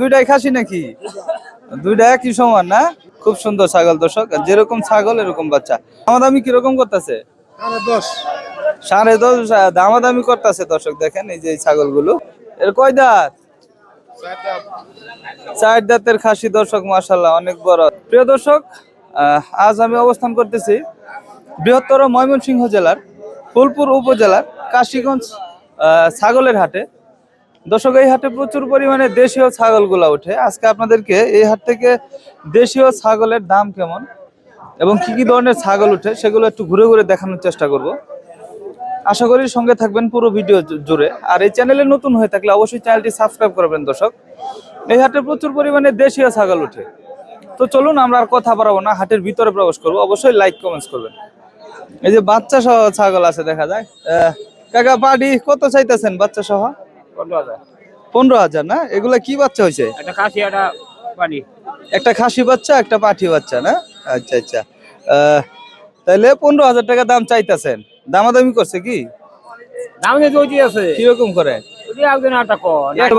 দুইটাই খাসি নাকি? দুইটা একই সমান না? খুব সুন্দর ছাগল দর্শক যেরকম ছাগল এরকম বাচ্চা। দামাদামি কীরকম করতেছে? সাড়ে দশ। আহ, দামাদামি করতেছে দর্শক দেখেন এই যে এই ছাগলগুলো। এর কয় দাঁত? চার দাঁতের খাসি দর্শক মাশাল্লাহ অনেক বড়। প্রিয় দর্শক আজ আমি অবস্থান করতেছি বৃহত্তর ময়মনসিংহ জেলার ফুলপুর উপজেলার কাশীগঞ্জ আহ, ছাগলের হাটে। দর্শক, এই হাটে প্রচুর পরিমাণে দেশীয় ছাগলগুলা ওঠে। আজকে আপনাদেরকে এই হাট থেকে দেশীয় ছাগলের দাম কেমন এবং কি কি ধরনের ছাগল ওঠে সেগুলো একটু ঘুরে ঘুরে দেখানোর চেষ্টা করব। আশা করি সঙ্গে থাকবেন পুরো ভিডিও জুড়ে। আর এই চ্যানেলে নতুন হয়ে থাকলে অবশ্যই চ্যানেলটি সাবস্ক্রাইব করবেন দর্শক। এই হাটে প্রচুর পরিমাণে দেশীয় ছাগল ওঠে। তো চলুন, আমরা আর কথা বাড়াবো না, হাটের ভিতরে প্রবেশ করব। অবশ্যই লাইক, কমেন্টস করবেন। এই যে বাচ্চা সহ ছাগল আছে, দেখা যায়। কাকা পাডি কত চাইতেছেন বাচ্চা সহ পনেরো হাজার। না? এগুলা কি বাচ্চা হয়েছে? একটা খাসি একটা পানি। একটা খাসি বাচ্চা একটা পাঠি বাচ্চা না? আচ্ছা আচ্ছা। তাহলে পনেরো হাজার টাকা দাম চাইতেছেন। দামাদামি করছে কি? দাম আছে। কীরকম করে?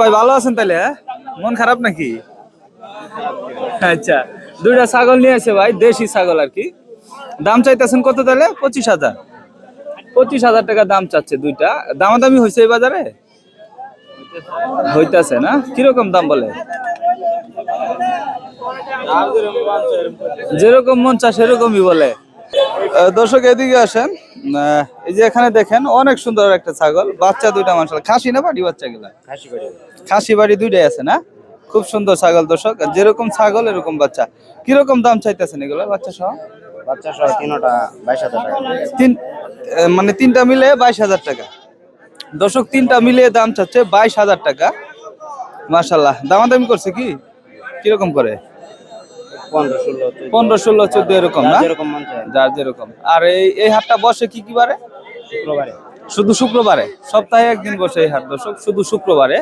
ভাই ভালো আছেন তাহলে হ্যাঁ? মন খারাপ নাকি? আচ্ছা দুইটা ছাগল নিয়ে আছে ভাই দেশি ছাগল আর কি। দাম চাইতেছেন কত তাহলে পঁচিশ হাজার। পঁচিশ হাজার টাকা দাম চাচ্ছে দুইটা। দামাদামি হয়েছে এই বাজারে? হইতাছে না? কীরকম দাম বলে? যেরকম মন চা সেরকমই বলে। দর্শক এদিকে আসেন। এই যে এখানে দেখেন অনেক সুন্দর একটা ছাগল বাচ্চা দুইটা মানুষ খাসি না বাড়ি বাচ্চা গুলা খাসি বাড়ি। দুইটাই আছে না? খুব সুন্দর ছাগল দর্শক। যেরকম ছাগল এরকম বাচ্চা। কীরকম দাম চাইতেছেন এগুলো বাচ্চা সহ? বাচ্চা সহ তিনটা বাইশ হাজার টাকা। তিন মানে তিনটা মিলে বাইশ হাজার টাকা। দর্শক তিনটা মিলিয়ে দাম চাচ্ছে বাইশ হাজার টাকা। মাশাল্লাহ দামাদামি করছে কি? কীরকম করে? পনেরো ষোলো চোদ্দ। এরকম না? যার যেরকম। আর এই এই হাটটা বসে কি কি বারে? শুক্রবারে। শুধু শুক্রবারে? সপ্তাহে একদিন বসে এই হাট দর্শক শুধু শুক্রবারে।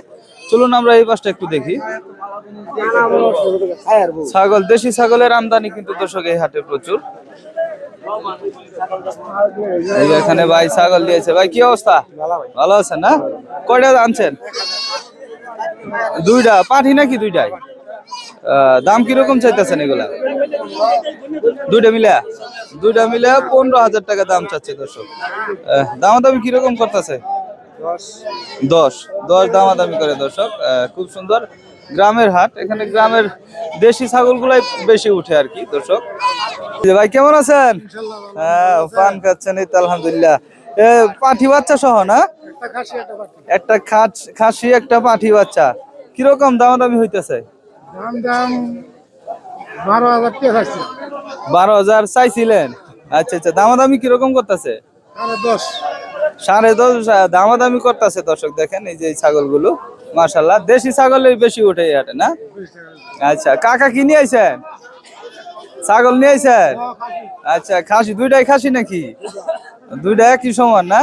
চলুন আমরা এই পাশটা একটু দেখি। ছাগল দেশি ছাগলের আমদানি কিন্তু দর্শক এই হাটে প্রচুর। এই যে এখানে ভাই ছাগল দিয়েছে। ভাই, কি অবস্থা? ভালো আছেন না? কয়টা আনছেন? দুইটা। পাঠি নাকি দুইটাই? দাম কীরকম চাইতেছেন এগুলা? দুইটা মিলে দুইটা মিলে পনেরো হাজার টাকা দাম চাচ্ছে দর্শক। দামাদামি কীরকম করতেছে? দশ। দশ দামাদামি করে দর্শক। খুব সুন্দর। গ্রামের হাট। এখানে গ্রামের দেশি ছাগলগুলাই বেশি উঠে আর কি দর্শক। ভাই কেমন আছেন? হ্যাঁ পান খাচ্ছেন এই তো আলহামদুলিল্লাহ। পাঠি বাচ্চা সহ না? একটা খাসি একটা পাঠি বাচ্চা। কীরকম দাম দামি আছে বারো হাজার চাইছিলেন? আচ্ছা আচ্ছা দামাদামি কীরকম করতেছে? সাড়ে দশ। দামাদামি করতেছে দর্শক দেখেন এই যে ছাগলগুলো মাশাল্লাহ দেশি ছাগলের বেশি উঠে হাটে না? আচ্ছা কাকা কি নিয়ে আইছেন? ছাগল নিয়ে আইছেন আচ্ছা খাসি দুইটাই খাসি নাকি? দুইটা একই সমান না?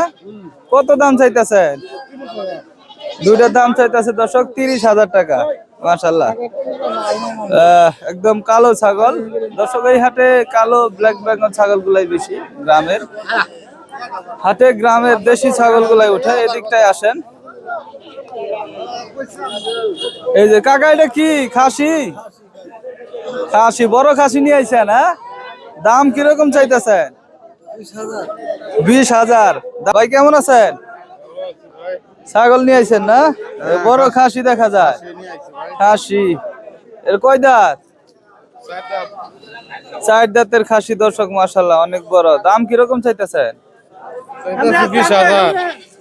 কত দাম চাইতেছেন? দুইটার দাম চাইতেছে দর্শক তিরিশ হাজার টাকা মাশাল্লাহ আহ, একদম কালো ছাগল। দর্শক এই হাটে কালো ব্ল্যাক বেঙ্গল ছাগল গুলাই বেশি গ্রামের। হাটে গ্রামের দেশি ছাগল গুলাই উঠে এদিকটায় আসেন। এই যে কাকা এটা কি? খাসি? খাসি বড় খাসি নিয়ে আইছেন হ্যাঁ? দাম কীরকম চাইতেছেন? বিশ হাজার। ভাই কেমন আছেন? ছাগল নিয়ে আইছেন না? বড় খাসি। দেখা যায়। খাসি এর কয় দাঁত? চার দাঁতের খাসি দর্শক মাসাল্লাহ অনেক বড়। দাম কীরকম চাইতেছেন? বিশ হাজার।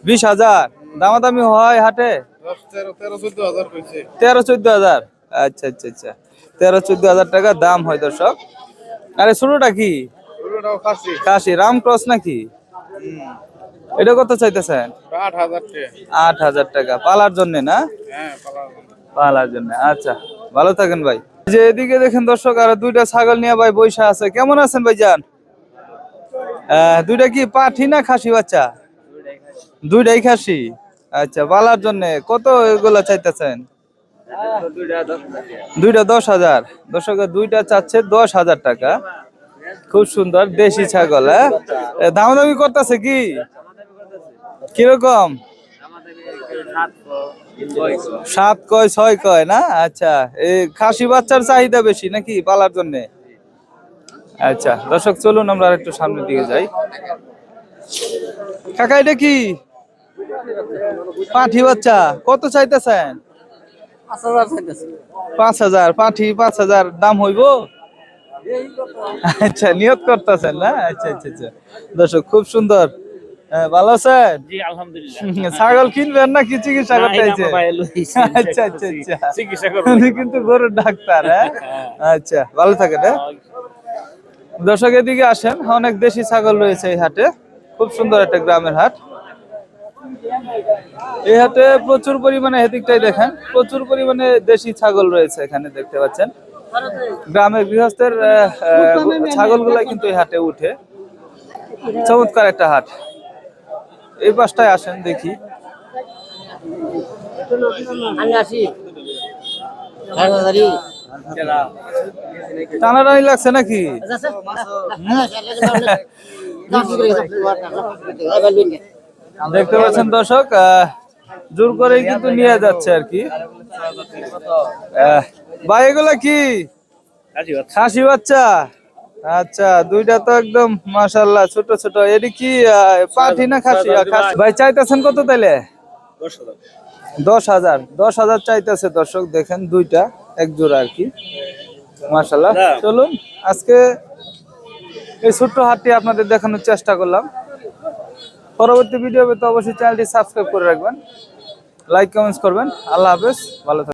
বিশ হাজার। দামাদামি হয় হাটে? তেরো তেরো চোদ্দ হাজার। আচ্ছা আচ্ছা আচ্ছা। তেরো চোদ্দ হাজার টাকা দাম হয় দর্শক। আরে ছোটটা কি? খাসি। রাম ক্রস নাকি? এটা কত চাইতেছেন? আট হাজার টাকা। পালার জন্য না? হ্যাঁ পালার পালার জন্য। আচ্ছা ভালো থাকেন ভাই। যে এদিকে দেখেন দর্শক আর দুইটা ছাগল নিয়ে ভাই বৈশা আছে। কেমন আছেন ভাই যান দুইটা কি পাঠি না খাসি বাচ্চা? দুইটাই খাসি। আচ্ছা পালার জন্য কত এগুলা চাইতেছেন? দুইটা দশ হাজার। দর্শক দুইটা চাচ্ছে দশ হাজার টাকা। খুব সুন্দর দেশি ছাগল হ্যাঁ? এ, দামাদামি করতেছে কি? কীরকম? সাত কয় ছয় কয় না? আচ্ছা এই খাসি বাচ্চার চাহিদা বেশি নাকি পালার জন্য? আচ্ছা দর্শক চলুন আমরা আর একটু সামনের দিকে যাই। কাকা এটা কি? পাঠি বাচ্চা কত চাইতেছেন? পাঁচ হাজার পাঠি পাঁচ হাজার দাম হইব? আচ্ছা নিয়ত করতেছেন না? আচ্ছা আচ্ছা আচ্ছা। দর্শক খুব সুন্দর। হ্যাঁ, ভালো আছেন? জি আলহামদুলিল্লাহ। ছাগল কিনবেন না কি চিকিৎসা করতে আচ্ছা আচ্ছা আচ্ছা। চিকিৎসা উনি কিন্তু গরুর ডাক্তার হ্যাঁ। আচ্ছা ভালো থাকেন হ্যাঁ? দর্শক এদিকে আসেন। অনেক দেশি ছাগল রয়েছে এই হাটে। খুব সুন্দর একটা গ্রামের হাট। এই প্রচুর পরিমাণে এদিকটাই দেখেন প্রচুর পরিমাণে দেশি ছাগল রয়েছে এখানে দেখতে পাচ্ছেন গ্রামের গৃহস্থের ছাগলগুলা কিন্তু এই হাটে উঠে চমৎকার একটা হাট এই পাশটায় আসেন দেখি টানাটানি লাগছে নাকি দেখতে পাচ্ছেন দর্শক জোর করেই কিন্তু নিয়ে যাচ্ছে আর কি। ভাই এগুলা কি? খাসি বাচ্চা? আচ্ছা দুইটা তো একদম মাশাল্লাহ ছোট ছোট। এটি কি পাঠি না খাসি? ভাই চাইতেছেন কত তাইলে? দশ হাজার। দশ হাজার। চাইতেছে দর্শক দেখেন দুইটা এক জোড়া আর কি। মাশাল্লাহ চলুন আজকে এই ছোট্ট হাটটি আপনাদের দেখানোর চেষ্টা করলাম। পরবর্তী ভিডিও পেতে অবশ্যই চ্যানেলটি সাবস্ক্রাইব করে রাখবেন। লাইক কমেন্টস করবেন। আল্লাহ হাফেজ। ভালো